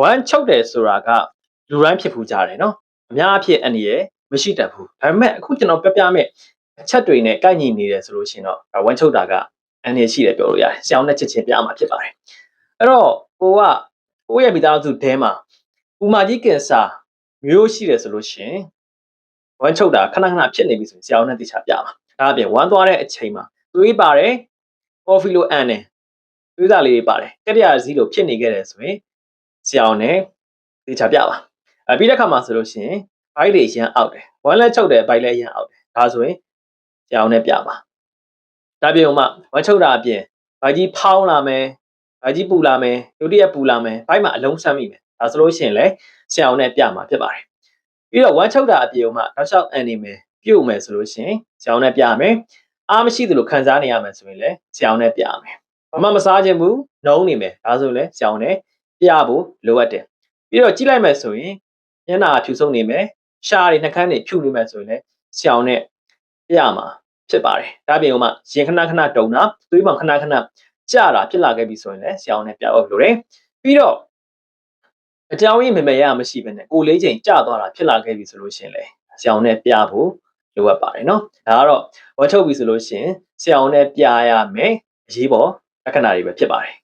ဝမ်းချုပ်တယ်ဆိုတာကလူတိုင်းဖြစ်ဖူးကြတယ်နော်အများအဖြစ်အနေရမရှိတတ်ဘူးဒါပေမဲ့အခုကျွန်တော်ပြပြမဲ့အချက်တွေနဲ့ကိုက်ညီနေတယ်ဆိုလို့ရှိရင်တော့ဒါဝမ်းချုပ်တာကအအနေရှိတယ်ပြောလို့ရတယ်ဆရာအောင်နဲ့ချက်ချင်းပြမှာဖြစ်ပါတယ်အဲ့တော့ကိုကကိုယ့်ရဲ့မိသားစုတဲမှာဥမာကြီးကင်ဆာမျိုးရှိတယ်ဆိုလို့ရှိရင်ဝမ်းချုပ်တာခဏခဏဖြစ်နေပြီဆိုရင်ဆရာအောင်နဲ့တိကျပြမှာဒါအပြင်ဝမ်းသွားတဲ့အချိန်မှာသွေးပါတယ်ကော်ဖီလိုအန်တယ်သွေးစာလေးတွေပါတယ်ကတ္တရာဇီးလိုဖြစ်နေခဲ့တယ်ဆိုရင် ဆရာအောင်နဲ့တိကျပြပါအဲပြီးတဲ့ခါမှာဆိုလို့ရှိရင်ဘိုက်တွေရမ်းအောက်တယ်ဝမ်းလက်ချုပ်တယ်ဘိုက်လည်းရမ်းအောက်တယ်ဒါဆိုရင်ဆရာအောင်နဲ့ပြပါဒါပြင်ဥမာဝမ်းချုပ်တာအပြင်ဘိုက်ကြီးဖောင်းလာမယ်ဘိုက်ကြီးပူလာမယ်ဒုတိယပူလာမယ်ဘိုက်မှာအလုံးဆမ်းမိမယ်ဒါဆိုလို့ရှိရင်လည်းဆရာအောင်နဲ့ပြမှာဖြစ်ပါတယ်ပြီးတော့ဝမ်းချုပ်တာအပြင်ဥမာတောက်လျှောက်အန်နေမယ်ပြုတ်မယ်ဆိုလို့ရှိရင်ဆရာအောင်နဲ့ပြမယ်အားမရှိသလိုခံစားနေရမယ်ဆိုရင်လည်းဆရာအောင်နဲ့ပြမယ်ဘာမှမစားခြင်းဘူးနှုံးနေမယ်ဒါဆိုလည်းဆရာအောင်နဲ့ ပြဖို့လိုအပ်တယ်ပြီးတော့ကြည့်လိုက်မယ်ဆိုရင်ညနာဖြူဆုံးနေမယ်ရှားတွေနှကန်းတွေဖြူနေမယ်ဆိုရင်လည်းဆရာအောင်နဲ့ပြမှာဖြစ်ပါတယ်ဒါပြင်ဥမာရင်ခဏခဏတုံတာသွေးမှခဏခဏကြတာဖြစ်လာခဲ့ပြီဆိုရင်လည်းဆရာအောင်နဲ့ပြဖို့လိုတယ်ပြီးတော့အကြောင်းရင်းမမေရမရှိဘဲနဲ့ကိုလေးချိန်ကြသွားတာဖြစ်လာခဲ့ပြီဆိုလို့ရှိရင်လည်းဆရာအောင်နဲ့ပြဖို့လိုအပ်ပါတယ်နော်ဒါကတော့ဝတ်ချုပ်ပြီဆိုလို့ရှိရင်ဆရာအောင်နဲ့ပြရမယ်အရေးပေါ်လက္ခဏာတွေပဲဖြစ်ပါတယ်